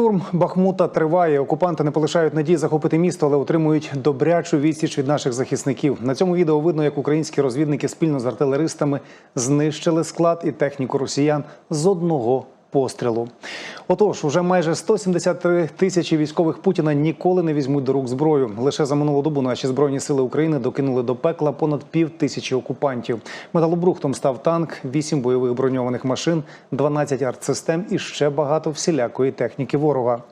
Штурм Бахмута триває. Окупанти не полишають надії захопити місто, але отримують добрячу відсіч від наших захисників. На цьому відео видно, як українські розвідники спільно з артилеристами знищили склад і техніку росіян з одного пострілу. Отож, уже майже 173 тисячі військових Путіна ніколи не візьмуть до рук зброю. Лише за минулу добу наші збройні сили України докинули до пекла понад пів тисячі окупантів. Металобрухтом став танк, 8 бойових броньованих машин, 12 артсистем і ще багато всілякої техніки ворога.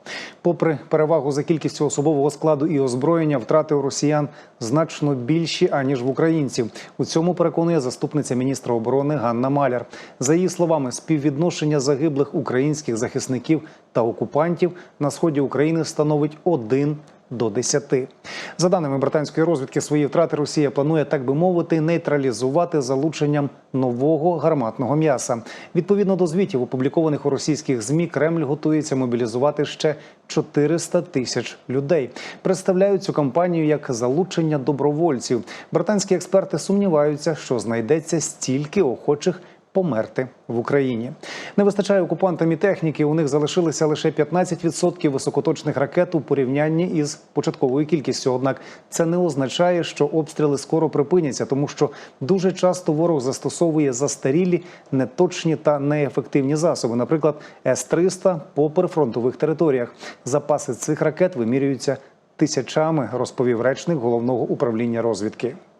Попри перевагу за кількістю особового складу і озброєння, втрати у росіян значно більші аніж в українців. У цьому переконує заступниця міністра оборони Ганна Маляр. За її словами, співвідношення загиблих українських захисників та окупантів на сході України становить 1 до 10. За даними британської розвідки, свої втрати Росія планує, так би мовити, нейтралізувати залученням нового гарматного м'яса. Відповідно до звітів, опублікованих у російських змі, Кремль готується мобілізувати ще 400 тисяч людей. Представляють цю кампанію як залучення добровольців. Британські експерти сумніваються, що знайдеться стільки охочих померти в Україні. Не вистачає окупантам і техніки. У них залишилися лише 15% високоточних ракет у порівнянні із початковою кількістю. Однак це не означає, що обстріли скоро припиняться, тому що дуже часто ворог застосовує застарілі, неточні та неефективні засоби. Наприклад, С-300 по прифронтових територіях. Запаси цих ракет вимірюються тисячами, розповів речник головного управління розвідки.